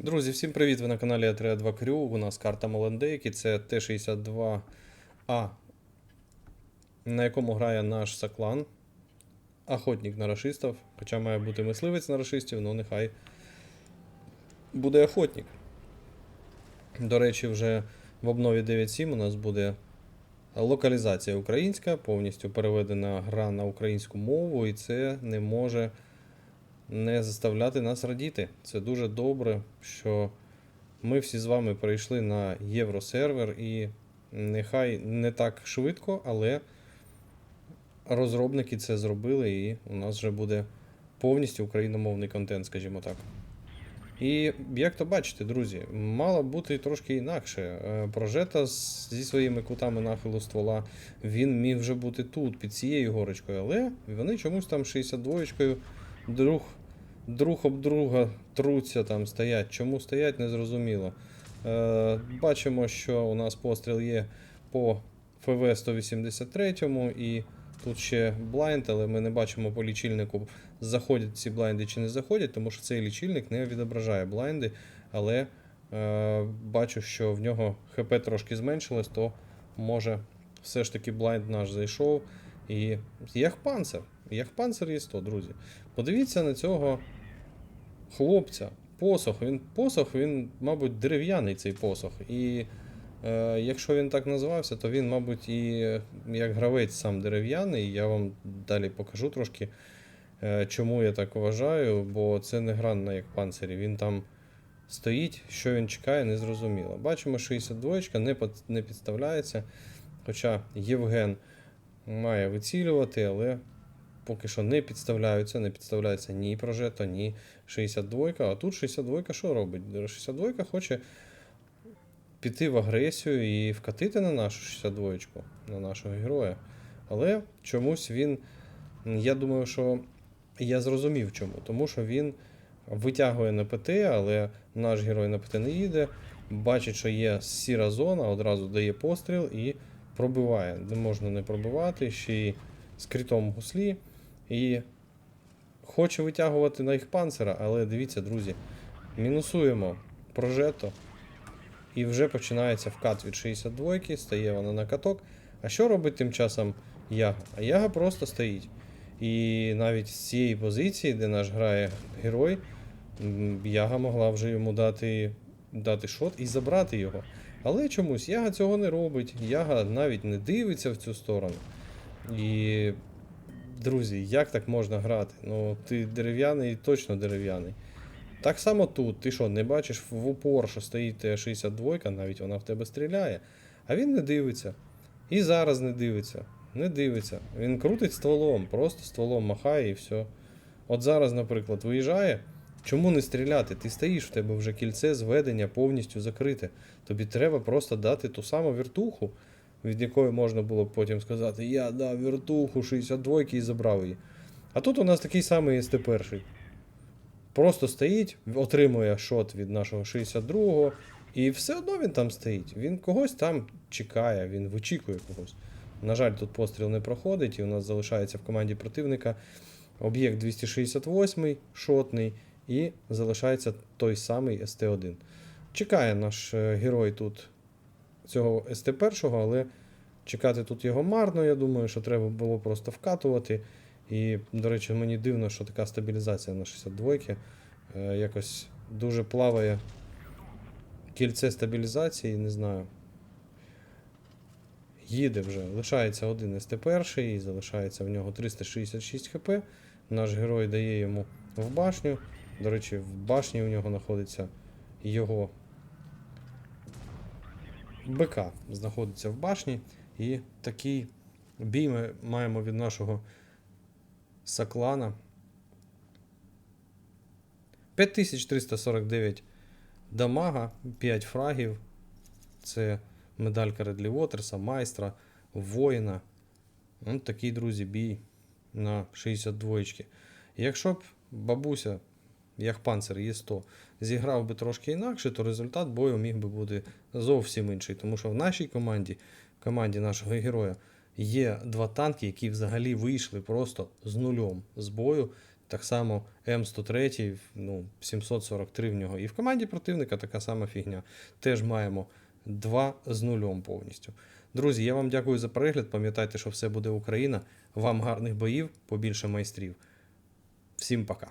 Друзі, всім привіт! Ви на каналі А32 Крю. У нас карта Моландейки, це Т-62А, на якому грає наш Саклан. Охотник на рашистів. Хоча має бути мисливець на рашистів, ну нехай буде охотник. До речі, вже в обнові 9.7 у нас буде локалізація українська, повністю переведена гра на українську мову, і це не може не заставляти нас радіти. Це дуже добре, що ми всі з вами перейшли на євросервер, і нехай не так швидко, але розробники це зробили, і у нас вже буде повністю україномовний контент, скажімо так. І як то бачите, друзі, мало бути трошки інакше. Е, Прожета зі своїми кутами нахилу ствола, він міг вже бути тут, під цією горочкою, але вони чомусь там 62-ю друг, друг об друга труться там, стоять. Чому стоять, не зрозуміло. Е, бачимо, що у нас постріл є по ФВ 183 і тут ще блайнд, але ми не бачимо по лічильнику, заходять ці блайнди чи не заходять, тому що цей лічильник не відображає блайнди, але е, бачу, що в нього ХП трошки зменшилось, то може все ж таки блайнд наш зайшов. І як панцир. Як панцир є 100, друзі. Подивіться на цього хлопця. Посох. Він посох, він, мабуть, дерев'яний цей посох. І е, якщо він так називався, то він, мабуть, і як гравець сам дерев'яний. Я вам далі покажу трошки, е, чому я так вважаю, бо це не гра на як панцирі. Він там стоїть, що він чекає, не зрозуміло. Бачимо, 62 не, под- не підставляється. Хоча Євген має вицілювати, але поки що не підставляються, не підставляється ні прожето, ні 62. А тут 62 що робить? 62 хоче піти в агресію і вкатити на нашу 62, на нашого героя. Але чомусь він. Я думаю, що я зрозумів чому. Тому що він витягує на ПТ, але наш герой на ПТ не їде. Бачить, що є сіра зона, одразу дає постріл і пробиває. Не можна не пробивати, ще й з критом гуслі. І хоче витягувати на їх панцера, але дивіться, друзі, мінусуємо прожето. І вже починається вкат від 62, стає вона на каток. А що робить тим часом Яга? А Яга просто стоїть. І навіть з цієї позиції, де наш грає герой, Яга могла вже йому дати, дати шот і забрати його. Але чомусь Яга цього не робить. Яга навіть не дивиться в цю сторону. І, друзі, як так можна грати? Ну, ти дерев'яний, точно дерев'яний. Так само тут, ти що, не бачиш в упор, що стоїть Т-62, навіть вона в тебе стріляє, а він не дивиться. І зараз не дивиться. Не дивиться. Він крутить стволом, просто стволом махає і все. От зараз, наприклад, виїжджає. Чому не стріляти? Ти стоїш, в тебе вже кільце зведення повністю закрите. Тобі треба просто дати ту саму вертуху, від якої можна було б потім сказати: Я дав вертуху 62 і забрав її. А тут у нас такий самий СТ-1. Просто стоїть, отримує шот від нашого 62-го, і все одно він там стоїть. Він когось там чекає, він вичікує когось. На жаль, тут постріл не проходить, і у нас залишається в команді противника об'єкт 268 шотний, і залишається той самий СТ-1. Чекає наш е, герой тут цього СТ-1, але чекати тут його марно, я думаю, що треба було просто вкатувати. І, до речі, мені дивно, що така стабілізація на 62 е, якось дуже плаває кільце стабілізації, не знаю. Їде вже, лишається один СТ1 і залишається в нього 366 хп. Наш герой дає йому в башню. До речі, в башні у нього знаходиться його БК знаходиться в башні. І такий бій ми маємо від нашого Саклана. 5349 дамага, 5 фрагів. Це медалька Редлі Уотерса, майстра, воїна. Ось такий, друзі, бій на 62 Якщо б бабуся, як панцир є 100, зіграв би трошки інакше, то результат бою міг би бути зовсім інший. Тому що в нашій команді, команді нашого героя, є два танки, які взагалі вийшли просто з нульом з бою. Так само М103, ну, 743 в нього. І в команді противника така сама фігня. Теж маємо 2 з нульом повністю. Друзі, я вам дякую за перегляд. Пам'ятайте, що все буде Україна. Вам гарних боїв, побільше майстрів. Всім пока.